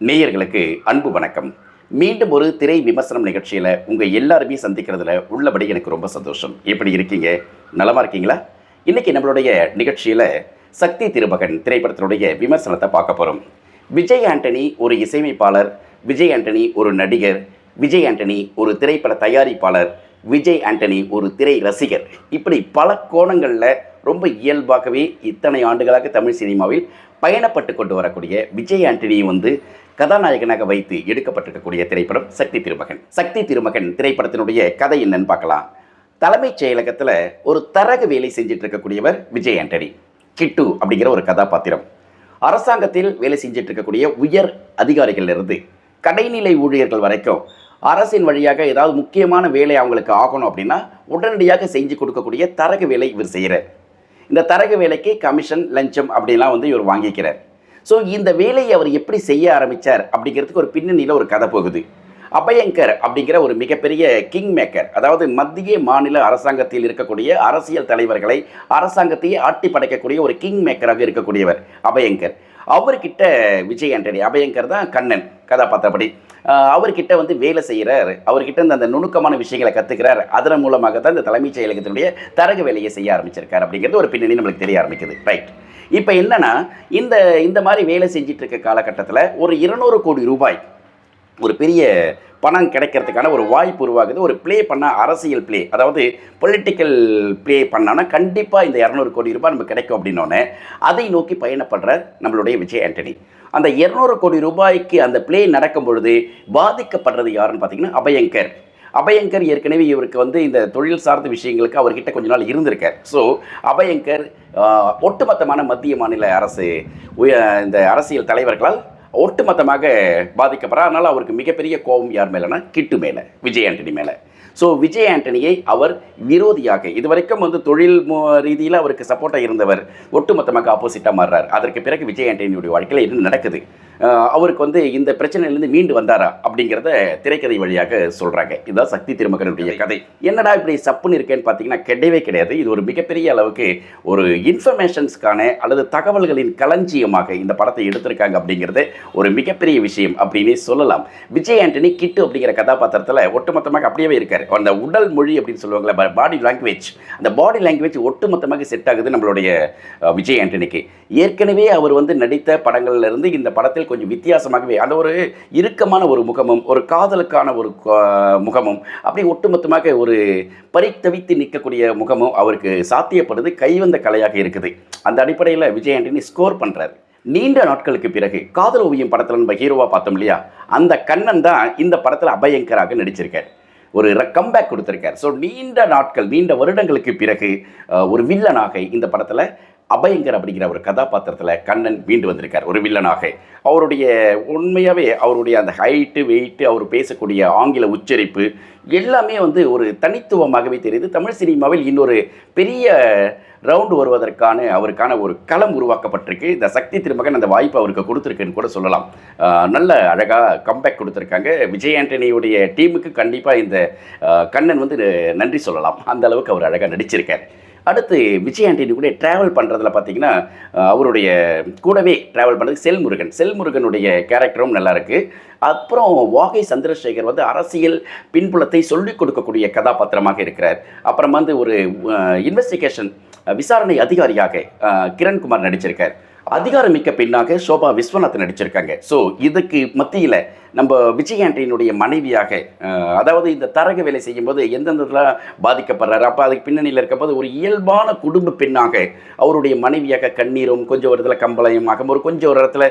நேயர்களுக்கு அன்பு வணக்கம். மீண்டும் ஒரு திரை விமர்சனம் நிகழ்ச்சியில் உங்கள் எல்லாருமே சந்திக்கிறதுல உள்ளபடி எனக்கு ரொம்ப சந்தோஷம். எப்படி இருக்கீங்க? நலமாக இருக்கீங்களா? இன்னைக்கு நம்மளுடைய நிகழ்ச்சியில் சக்தி திருமகன் திரைப்படத்தினுடைய விமர்சனத்தை பார்க்க போகிறோம் விஜய் ஆண்டனி ஒரு இசையமைப்பாளர் விஜய் ஆண்டனி ஒரு நடிகர் விஜய் ஆண்டனி ஒரு திரைப்பட தயாரிப்பாளர் விஜய் ஆண்டனி ஒரு திரை ரசிகர். இப்படி பல கோணங்களில் ரொம்ப இயல்பாகவே இத்தனை ஆண்டுகளாக தமிழ் சினிமாவில் பயணப்பட்டு கொண்டு வரக்கூடிய விஜய் ஆண்டனியை வந்து கதாநாயகனாக வைத்து எடுக்கப்பட்டிருக்கக்கூடிய திரைப்படம் சக்தி திருமகன். சக்தி திருமகன் திரைப்படத்தினுடைய கதை என்னன்னு பார்க்கலாம். தலைமைச் செயலகத்தில் ஒரு தரகு வேலை செஞ்சுட்டு இருக்கக்கூடியவர் விஜய் ஆண்டனி. கிட்டு அப்படிங்கிற ஒரு கதாபாத்திரம். அரசாங்கத்தில் வேலை செஞ்சிட்டு இருக்கக்கூடிய உயர் அதிகாரிகளிலிருந்து கடைநிலை ஊழியர்கள் வரைக்கும் அரசின் வழியாக ஏதாவது முக்கியமான வேலை அவங்களுக்கு ஆகணும் அப்படின்னா உடனடியாக செஞ்சு கொடுக்கக்கூடிய தரகு வேலை இவர் செய்கிறார் இந்த தரகு வேலைக்கு கமிஷன் லஞ்சம் அப்படிலாம் வந்து இவர் வாங்கிக்கிறார். ஸோ இந்த வேலையை அவர் எப்படி செய்ய ஆரம்பித்தார் அப்படிங்கிறதுக்கு ஒரு பின்னணியில் ஒரு கதை போகுது. அபயங்கர் அப்படிங்கிற ஒரு மிகப்பெரிய கிங் மேக்கர் அதாவது மத்திய மாநில அரசாங்கத்தில் இருக்கக்கூடிய அரசியல் தலைவர்களை அரசாங்கத்தையே ஆட்டி படைக்கக்கூடிய ஒரு கிங் மேக்கராக இருக்கக்கூடியவர் அபயங்கர். அவர்கிட்ட விஜய் ஆண்டனி அபயங்கர் தான் கண்ணன் கதாபாத்திரப்படி. அவர்கிட்ட வந்து வேலை செய்கிறார் அவர்கிட்ட இந்த அந்த நுணுக்கமான விஷயங்களை கற்றுக்கிறார் அதன் மூலமாக தான் இந்த தலைமைச் செயலகத்தினுடைய தரகு வேலையை செய்ய ஆரம்பிச்சிருக்கார் அப்படிங்கிறது ஒரு பின்னணி நம்மளுக்கு தெரிய ஆரம்பிக்குது. ரைட் இப்போ என்னென்னா இந்த இந்த மாதிரி வேலை செஞ்சிட்டு இருக்க காலகட்டத்தில் ஒரு இருநூறு கோடி ரூபாய் ஒரு பெரிய பணம் கிடைக்கிறதுக்கான ஒரு வாய்ப்பு உருவாகுது. ஒரு ப்ளே பண்ண அரசியல் ப்ளே அதாவது பொலிட்டிக்கல் ப்ளே பண்ணோன்னா கண்டிப்பாக இந்த இரநூறு கோடி ரூபாய் நமக்கு கிடைக்கும் அப்படின்னோடனே அதை நோக்கி பயணப்படுற நம்மளுடைய விஜய் ஆண்டனி. அந்த இரநூறு கோடி ரூபாய்க்கு அந்த ப்ளே நடக்கும் பொழுது பாதிக்கப்படுறது யாருன்னு பார்த்தீங்கன்னா அபயங்கர். அபயங்கர் ஏற்கனவே இவருக்கு வந்து இந்த தொழில் சார்ந்த விஷயங்களுக்கு அவர்கிட்ட கொஞ்ச நாள் இருந்திருக்கார். ஸோ அபயங்கர் ஒட்டுமொத்தமான மத்திய மாநில அரசு உய- இந்த அரசியல் தலைவர்களால் ஒட்டுமொத்தமாக பாதிக்கப்படுறார். அதனால் அவருக்கு மிகப்பெரிய கோபம் யார் மேலேனா கிட்டு மேலே விஜய் ஆண்டனி மேலே. ஸோ விஜய் ஆண்டனியை அவர் விரோதியாக இதுவரைக்கும் வந்து தொழில் ரீதியில் அவருக்கு சப்போர்ட்டாக இருந்தவர் ஒட்டுமொத்தமாக ஆப்போசிட்டாக மாறுறார். அதற்கு பிறகு விஜய் ஆண்டனியுடைய வாழ்க்கையில் என்ன நடக்குது? அவருக்கு வந்து இந்த பிரச்சனையிலேருந்து மீண்டு வந்தாரா அப்படிங்கிறத திரைக்கதை வழியாக சொல்கிறாங்க இதுதான் சக்தி திருமகனுடைய கதை. என்னடா இப்படி சப்புன்னு இருக்கேன்னு பார்த்தீங்கன்னா கிடையவே கிடையாது. இது ஒரு மிகப்பெரிய அளவுக்கு ஒரு இன்ஃபர்மேஷன்ஸ்க்கான அல்லது தகவல்களின் களஞ்சியமாக இந்த படத்தை எடுத்திருக்காங்க அப்படிங்கிறது ஒரு மிகப்பெரிய விஷயம் அப்படின்னே சொல்லலாம். விஜய் ஆண்டனி கிட்டு அப்படிங்கிற கதாபாத்திரத்தில் ஒட்டுமொத்தமாக அப்படியே இருக்கார். அந்த உடல் மொழி அப்படின்னு சொல்லுவாங்களே பாடி லாங்குவேஜ் அந்த பாடி லாங்குவேஜ் ஒட்டுமொத்தமாக செட் ஆகுது நம்மளுடைய விஜய் ஆண்டனிக்கு. ஏற்கனவே அவர் வந்து நடித்த படங்கள்லேருந்து இந்த படத்தில் கொஞ்சம் வித்தியாசமாகவே அந்த ஒரு இறுக்கமான ஒரு முகமும் ஒரு காதலுக்கான ஒரு முகமும் அப்படி ஒட்டுமொத்தமாக ஒரு பரித்தவித்து நிற்கக்கூடிய முகமும் அவருக்கு சாத்தியப்படுது கைவந்த கலையாக இருக்குது. அந்த அடிப்படையில் விஜய் ஆண்டனி ஸ்கோர் பண்ணுறாரு நீண்ட நாட்களுக்கு பிறகு காதல் ஓவியம் படத்தில் நம்ம ஹீரோவாக பார்த்தோம் இல்லையா? அந்த கண்ணன் தான் இந்த படத்தில் அபயங்கராக நடிச்சிருக்கார். ஒரு கம்பேக் கொடுத்துருக்கார். ஸோ நீண்ட நாட்கள் நீண்ட வருடங்களுக்கு பிறகு ஒரு வில்லனாக இந்த படத்தில் அபயங்கர் அப்படிங்கிற ஒரு கதாபாத்திரத்தில் கண்ணன் மீண்டு வந்திருக்கார் ஒரு வில்லனாக. அவருடைய உண்மையாகவே அவருடைய அந்த ஹைட்டு வெயிட்டு அவர் பேசக்கூடிய ஆங்கில உச்சரிப்பு எல்லாமே வந்து ஒரு தனித்துவமாகவே தெரியுது. தமிழ் சினிமாவில் இன்னொரு பெரிய ரவுண்டு வருவதற்கான அவருக்கான ஒரு களம் உருவாக்கப்பட்டிருக்கு. இந்த சக்தி திருமகன் அந்த வாய்ப்பு அவருக்கு கொடுத்துருக்குன்னு கூட சொல்லலாம். நல்ல அழகாக கம்பேக் கொடுத்துருக்காங்க. விஜய் ஆண்டனியுடைய டீமுக்கு கண்டிப்பாக இந்த கண்ணன் வந்து நன்றி சொல்லலாம். அந்த அளவுக்கு அவர் அழகாக நடிச்சிருக்கார். அடுத்து விஜய் ஆண்டனி கூட ட்ராவல் பண்ணுறதுல பார்த்தீங்கன்னா அவருடைய கூடவே ட்ராவல் பண்ணுறது செல்முருகன். செல்முருகனுடைய கேரக்டரும் நல்லாயிருக்கு அப்புறம் வாகை சந்திரசேகர் வந்து அரசியல் பின்புலத்தை சொல்லிக் கொடுக்கக்கூடிய கதாபாத்திரமாக இருக்கிறார். அப்புறம் வந்து ஒரு இன்வெஸ்டிகேஷன் விசாரணை அதிகாரியாக கிரண்குமார் நடிச்சிருக்கார். அதிகாரமிக்க பெண்ணாக சோபா விஸ்வநாத் நடிச்சிருக்காங்க. ஸோ இதுக்கு மத்தியில் நம்ம விஜய் ஆண்டனியினுடைய மனைவியாக அதாவது இந்த தரக வேலை செய்யும்போது எந்தெந்த பாதிக்கப்படுறாரு? அப்போ அதுக்கு பின்னணியில் இருக்கும்போது ஒரு இயல்பான குடும்ப பெண்ணாக அவருடைய மனைவியாக கண்ணீரும் கொஞ்சம் ஒரு இடத்துல கம்பளையுமாக ஒரு கொஞ்சம் ஒரு இடத்துல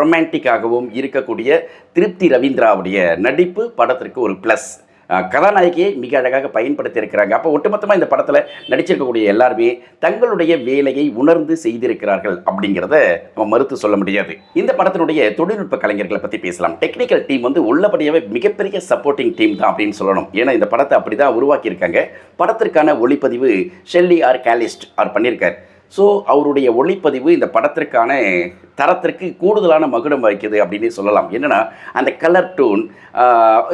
ரொமான்டிக்காகவும் இருக்கக்கூடிய திருப்தி ரவீந்திராவுடைய நடிப்பு படத்திற்கு ஒரு ப்ளஸ் கதாநாயகியை மிக அழகாக பயன்படுத்தி இருக்கிறாங்க அப்போ ஒட்டுமொத்தமாக இந்த படத்தில் நடிச்சிருக்கக்கூடிய எல்லாருமே தங்களுடைய வேலையை உணர்ந்து செய்திருக்கிறார்கள் அப்படிங்கிறத நம்ம மறுத்து சொல்ல முடியாது. இந்த படத்தினுடைய தொழில்நுட்ப கலைஞர்களை பற்றி பேசலாம். டெக்னிக்கல் டீம் வந்து உள்ளபடியாகவே மிகப்பெரிய சப்போர்ட்டிங் டீம் தான் அப்படின்னு சொல்லணும். ஏன்னா இந்த படத்தை அப்படி தான் உருவாக்கியிருக்காங்க. படத்திற்கான ஒளிப்பதிவு ஷெல்லி ஆர் கேலிஸ்ட் ஆர் பண்ணியிருக்கார். ஸோ அவருடைய ஒளிப்பதிவு இந்த படத்திற்கான தரத்திற்கு கூடுதலான மகுடம் வைக்குது அப்படின்னு சொல்லலாம். என்னன்னா அந்த கலர் டோன்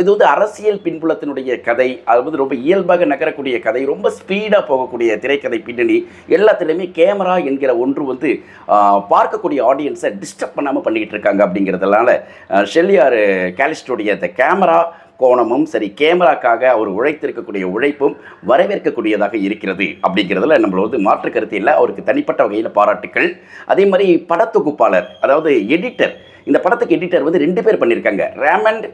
இது வந்து அரசியல் பின்புலத்தினுடைய கதை அது வந்து ரொம்ப இயல்பாக நகரக்கூடிய கதை ரொம்ப ஸ்பீடாக போகக்கூடிய திரைக்கதை பின்னணி எல்லாத்துலேயுமே கேமரா என்கிற ஒன்று வந்து பார்க்கக்கூடிய ஆடியன்ஸை டிஸ்டர்ப் பண்ணாமல் பண்ணிக்கிட்டு இருக்காங்க அப்படிங்கிறதுனால ஷெல்லியார் கேலிஸ்டோடைய அந்த கேமரா கோணமும் சரி கேமராக்காக அவர் உழைத்திருக்கக்கூடிய உழைப்பும் வரவேற்கக்கூடியதாக இருக்கிறது அப்படிங்கிறதுல நம்மள வந்து மாற்று கருத்து இல்லை. அவருக்கு தனிப்பட்ட வகையில் பாராட்டுக்கள். அதே மாதிரி படத்தொகுப்பாளர் அதாவது எடிட்டர் இந்த படத்துக்கு எடிட்டர் வந்து ரெண்டு பேர் பண்ணியிருக்காங்க ரேமண்ட்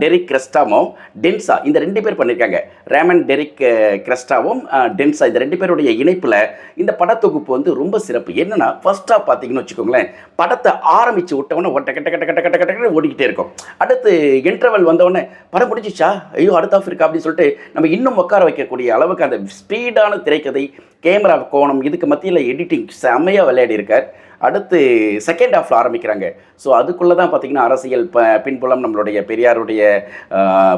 டெரிக் கிரெஸ்டாவும் டென்சா. இந்த ரெண்டு பேர் பண்ணியிருக்காங்க ரேமண்ட் டெரிக் அஹ், கிரெஸ்டாவும் டென்சா. இந்த ரெண்டு பேருடைய இணைப்பில் இந்த படத்தொகுப்பு வந்து ரொம்ப சிறப்பு. என்னென்னா ஃபர்ஸ்ட்டாக பார்த்தீங்கன்னு வச்சுக்கோங்களேன் படத்தை ஆரம்பித்து விட்டவொடனே ஒட்ட கட்ட கட்ட கட்ட கட்ட கட்ட ஓடிக்கிட்டே இருக்கும். அடுத்து இன்டர்வல் வந்தவொடனே படம் முடிஞ்சிச்சா? ஐயோ அடுத்த ஆஃப் இருக்கா? அப்படின்னு சொல்லிட்டு நம்ம இன்னும் உட்கார வைக்கக்கூடிய அளவுக்கு அந்த ஸ்பீடான திரைக்கதை கேமரா கோணம் இதுக்கு மத்தியில் எடிட்டிங் செம்மையாக விளையாடி இருக்கார் அடுத்து செகண்ட் ஹாஃப்ல ஆரம்பிக்கிறாங்க. ஸோ அதுக்குள்ளே தான் பார்த்தீங்கன்னா அரசியல் ப பின்புலம் நம்மளுடைய பெரியாருடைய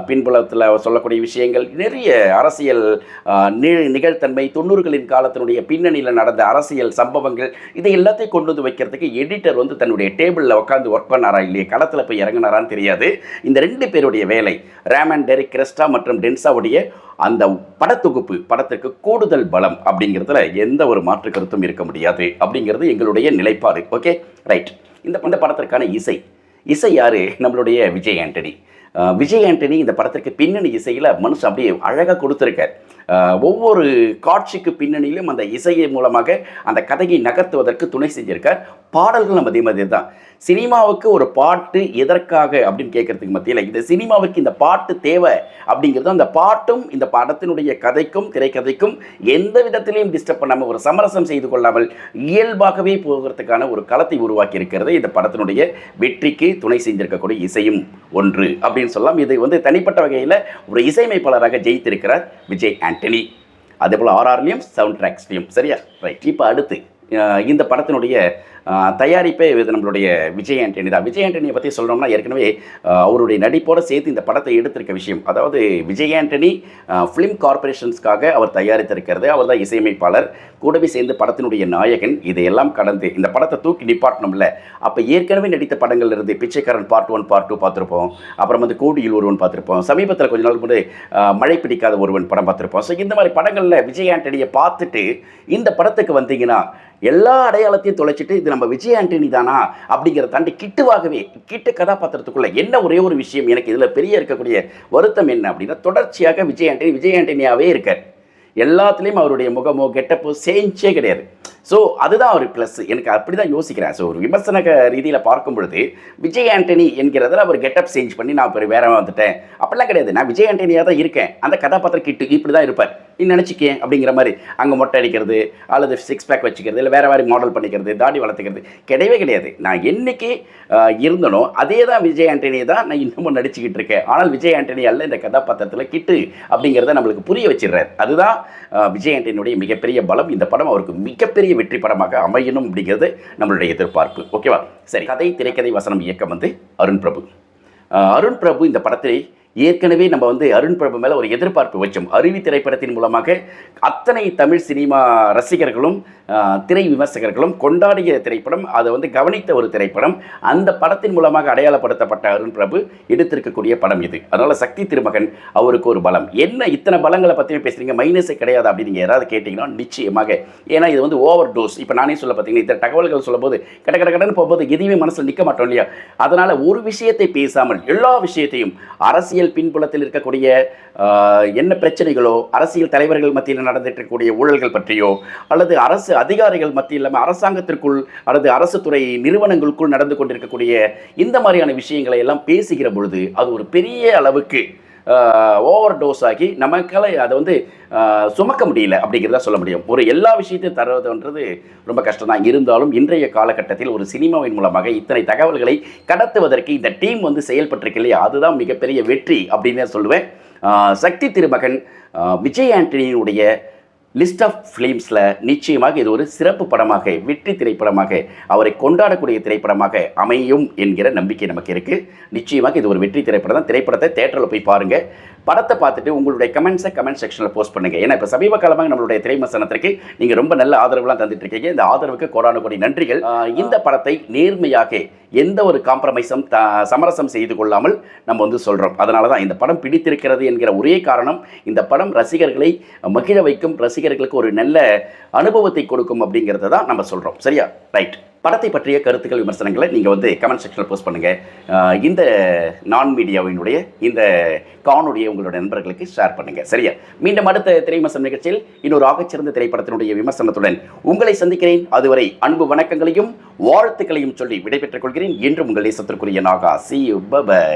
பின்புலத்தில் சொல்லக்கூடிய விஷயங்கள் நிறைய அரசியல் நி நிகழ்த்தன்மை தொண்ணூறுகளின் காலத்தினுடைய பின்னணியில் நடந்த அரசியல் சம்பவங்கள் இதை எல்லாத்தையும் கொண்டு வந்து வைக்கிறதுக்கு எடிட்டர் வந்து தன்னுடைய டேபிளில் உட்காந்து ஒர்க் பண்ணாரா இல்லையே களத்தில் போய் இறங்கினாரான்னு தெரியாது. இந்த ரெண்டு பேருடைய வேலை ரேமன் டெரிக் கிரெஸ்டா மற்றும் டென்சாவுடைய அந்த படத்தொகுப்பு படத்துக்கு கூடுதல் பலம் அப்படிங்கிறதுல எந்த ஒரு மாற்று கருத்தும் இருக்க முடியாது அப்படிங்கிறது எங்களுடைய நிலைப்பாடு. ஓகே ரைட் இந்த இந்த படத்திற்கான இசை. இசை யாரு? நம்மளுடைய விஜய் ஆண்டனி. விஜய் ஆண்டனி இந்த படத்திற்கு பின்னணி இசையில் மனுஷன் அப்படியே அழகாக கொடுத்துருக்கார். ஒவ்வொரு காட்சிக்கு பின்னணியிலும் அந்த இசையை மூலமாக அந்த கதையை நகர்த்துவதற்கு துணை செஞ்சிருக்கார். பாடல்களும் அதே மாதிரி தான். சினிமாவுக்கு ஒரு பாட்டு எதற்காக அப்படின்னு கேட்கறதுக்கு மத்தியில் இந்த சினிமாவுக்கு இந்த பாட்டு தேவை அப்படிங்கிறது அந்த பாட்டும் இந்த படத்தினுடைய கதைக்கும் திரைக்கதைக்கும் எந்த விதத்திலையும் டிஸ்டர்ப் பண்ணாமல் ஒரு சமரசம் செய்து கொள்ளாமல் இயல்பாகவே போகிறதுக்கான ஒரு களத்தை உருவாக்கி இருக்கிறது. இந்த படத்தினுடைய வெற்றிக்கு துணை செஞ்சிருக்கக்கூடிய இசையும் ஒன்று அப்படின்னு சொல்லலாம். இது வந்து தனிப்பட்ட வகையில் ஒரு இசையமைப்பாளராக ஜெயித்திருக்கிறார் விஜய் ஆண்டனி. அதே போல் ஆர்ஆர்லேயும் சவுண்ட் ட்ராக்ஸ்லேயும் சரியா? ரைட் இப்போ அடுத்து இந்த படத்தினுடைய தயாரிப்பே இது நம்மளுடைய விஜய் ஆண்டனி தான். விஜய் ஆண்டனியை பற்றி சொல்கிறோம்னா ஏற்கனவே அவருடைய நடிப்போட சேர்த்து இந்த படத்தை எடுத்திருக்க விஷயம். அதாவது விஜய் ஆண்டனி ஃபிலிம் கார்பரேஷன்ஸ்க்காக அவர் தயாரித்திருக்கிறது. அவர் தான் இசையமைப்பாளர். கூடவே சேர்ந்து படத்தினுடைய நாயகன். இதையெல்லாம் கடந்து இந்த படத்தை தூக்கி நிப்பாட்டணும்ல. அப்போ ஏற்கனவே நடித்த படங்கள் இருந்து பிச்சைக்காரன் பார்ட் ஒன் பார்ட் டூ பார்த்துருப்போம். அப்புறம் வந்து கோடியில் ஒருவன் பார்த்துருப்போம். சமீபத்தில் கொஞ்ச நாள் முன்னாடி மழை பிடிக்காத ஒருவன் படம் பார்த்துருப்போம். ஸோ இந்த மாதிரி படங்களில் விஜய் ஆண்டனியை பார்த்துட்டு இந்த படத்துக்கு வந்தீங்கன்னா எல்லா அடையாளத்தையும் தொலைச்சிட்டு இது நம்ம விஜய் ஆண்டனி தானா அப்படிங்கிற தாண்டி கிட்டுவாகவே கிட்டு கதாபாத்திரத்துக்குள்ள என்ன ஒரே ஒரு விஷயம் எனக்கு இதில் பெரிய இருக்கக்கூடிய வருத்தம் என்ன அப்படின்னா தொடர்ச்சியாக விஜய் ஆண்டனி விஜய் ஆண்டனியாகவே இருக்கார். எல்லாத்துலேயும் அவருடைய முகமோ கெட்டப்போ சேஞ்சே கிடையாது. ஸோ அதுதான் ஒரு ப்ளஸ் எனக்கு அப்படி தான் யோசிக்கிறேன். ஸோ ஒரு விமர்சன ரீதியில் பார்க்கும் பொழுது விஜய் ஆண்டனி என்கிறதில் அவர் கெட்டப் சேஞ்ச் பண்ணி நான் இப்போ வேற வந்துட்டேன். அப்படிலாம் கிடையாது. நான் விஜய் ஆண்டனியாக தான் இருக்கேன். அந்த கதாபாத்திரம் கிட்டு இப்படி தான் இருப்பார். நீ நினச்சிக்கே அப்படிங்கிற மாதிரி. அங்கே மொட்டை அடிக்கிறது அல்லது சிக்ஸ் பேக் வச்சுக்கிறது இல்லை வேறு மாதிரி மாடல் பண்ணிக்கிறது தாடி வளர்த்துக்கிறது கிடையவே கிடையாது. நான் என்னைக்கு இருந்தனோ அதே தான் விஜய் ஆண்டனி தான் நான் இன்னமும் நடிச்சுக்கிட்டு இருக்கேன். ஆனால் விஜய் ஆண்டனி அல்ல இந்த கதாபாத்திரத்தில் கிட்டு அப்படிங்கிறத நம்மளுக்கு புரிய வச்சிடுறாரு. அதுதான் விஜய் ஆண்டனியுடைய மிகப்பெரிய பலம். இந்த படம் அவருக்கு மிகப்பெரிய வெற்றி படமாக அமையணும் அப்படிங்கிறது நம்மளுடைய எதிர்பார்ப்பு. ஓகேவா? சரி. கதை திரைக்கதை வசனம் இயக்கம் வந்து அருண் பிரபு. அருண் பிரபு இந்த படத்தை ஏற்கனவே நம்ம வந்து அருண் பிரபு மேலே ஒரு எதிர்பார்ப்பு வச்சோம். அருவி திரைப்படத்தின் மூலமாக அத்தனை தமிழ் சினிமா ரசிகர்களும் திரை விமர்சகர்களும் கொண்டாடிய திரைப்படம் அதை வந்து கவனித்த ஒரு திரைப்படம். அந்த படத்தின் மூலமாக அடையாளப்படுத்தப்பட்ட அருண் பிரபு எடுத்திருக்கக்கூடிய படம் இது. அதனால் சக்தி திருமகன் அவருக்கு ஒரு பலம். என்ன இத்தனை பலங்களை பற்றியும் பேசுகிறீங்க மைனஸே கிடையாது அப்படின்னு நீங்கள் யாராவது கேட்டிங்கன்னா நிச்சயமாக. ஏன்னா இது வந்து ஓவர் டோஸ் இப்போ நானே சொல்ல பார்த்தீங்கன்னா இத்தனை தகவல்கள் சொல்லும்போது கட கட கடன் போகும்போது எதுவுமே மனசில் நிற்க மாட்டோம் இல்லையா? அதனால் ஒரு விஷயத்தை பேசாமல் எல்லா விஷயத்தையும் அரசியல் பின்புலத்தில் இருக்கக்கூடிய என்ன பிரச்சனைகளோ அரசியல் தலைவர்கள் மத்தியில் நடந்துட்டு இருக்கக்கூடிய ஊழல்கள் பற்றியோ அல்லது அரசு அதிகாரிகள் மத்தியில் இல்லாமல் அரசாங்கத்திற்குள் அல்லது அரசு துறை நிறுவனங்களுக்குள் நடந்து கொண்டிருக்கக்கூடிய இந்த மாதிரியான விஷயங்களை எல்லாம் பேசுகிற பொழுது அது ஒரு பெரிய அளவுக்கு ஓவர் டோஸ் ஆகி நமக்கால அதை வந்து சுமக்க முடியல அப்படிங்கிறத சொல்ல முடியும். ஒரு எல்லா விஷயத்தையும் தருவதுன்றது ரொம்ப கஷ்டம் தான். இருந்தாலும் இன்றைய காலகட்டத்தில் ஒரு சினிமாவின் மூலமாக இத்தனை தகவல்களை கடத்துவதற்கு இந்த டீம் வந்து செயல்பட்டிருக்கு இல்லையா? அதுதான் மிகப்பெரிய வெற்றி அப்படின்னு தான் சொல்லுவேன் சக்தி திருமகன் விஜய் ஆண்டனியினுடைய லிஸ்ட் ஆஃப் ஃபிலிம்ஸில் நிச்சயமாக இது ஒரு சிறப்பு படமாக வெற்றி திரைப்படமாக அவரை கொண்டாடக்கூடிய திரைப்படமாக அமையும் என்கிற நம்பிக்கை நமக்கு இருக்குது நிச்சயமாக இது ஒரு வெற்றி திரைப்படம் தான் திரைப்படத்தை தேட்டரில் போய் பாருங்கள் படத்தை பார்த்துட்டு உங்களுடைய கமெண்ட்ஸை கமெண்ட் செக்ஷனில் போஸ்ட் பண்ணுங்க. ஏன்னா இப்போ சமீப காலமாக நம்மளுடைய திரைமசனத்திற்கு நீங்கள் ரொம்ப நல்ல ஆதரவுலாம் தந்துட்டு இருக்கீங்க இந்த ஆதரவுக்கு கோடான கோடி நன்றிகள். இந்த படத்தை நேர்மையாக எந்த ஒரு காம்ப்ரமைஸும் த சமரசம் செய்து கொள்ளாமல் நம்ம வந்து சொல்கிறோம் அதனால தான் இந்த படம் பிடித்திருக்கிறது என்கிற ஒரே காரணம் இந்த படம் ரசிகர்களை மகிழ வைக்கும் ரசிகர்களுக்கு ஒரு நல்ல அனுபவத்தை கொடுக்கும் அப்படிங்கிறத தான் நம்ம சொல்கிறோம் சரியா? ரைட் படத்தை பற்றிய கருத்துக்கள் விமர்சனங்களை நீங்கள் வந்து கமெண்ட் செக்ஷனில் போஸ்ட் பண்ணுங்கள் இந்த நான் மீடியாவினுடைய இந்த காணொலியை உங்களுடைய நண்பர்களுக்கு ஷேர் பண்ணுங்கள் சரியா? மீண்டும் அடுத்த திரைமசம் நிகழ்ச்சியில் இன்னொரு ஆகச்சிறந்த திரைப்படத்தினுடைய விமர்சனத்துடன் உங்களை சந்திக்கிறேன். அதுவரை அன்பு வணக்கங்களையும் வாழ்த்துக்களையும் சொல்லி விடைபெற்றுக் கொள்கிறேன். என்றும் உங்கள் நேசத்திற்குரிய நாகா. C by